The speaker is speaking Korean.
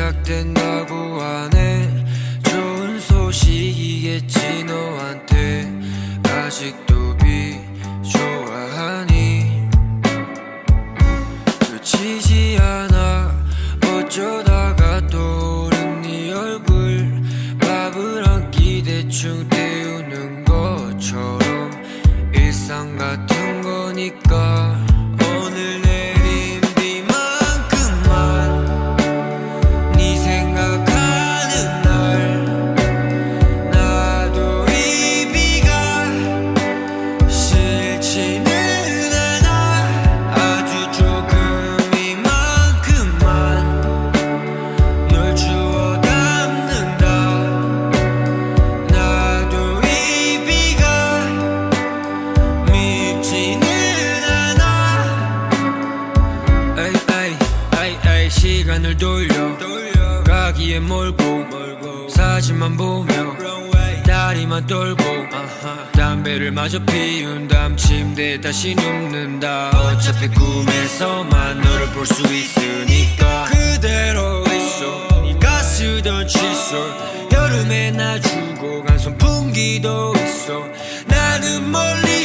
시작된다고 하네 좋은 소식이겠지 너한테. 아직도 비 좋아하니. 그치지 않아. 어쩌다가 떠오른 네 얼굴. 밥을 한 끼 대충 때 에이 시간을 돌려. 가기에 몰고 사진만 보며 다리만 떨고 담배를 마저 피운 다음 침대에 다시 눕는다. 어차피 꿈에서만 너를 볼 수 있으니까 그대로 있어. 네가 쓰던 칫솔 여름에 나 주고 간 선풍기도 있어. 나는 멀리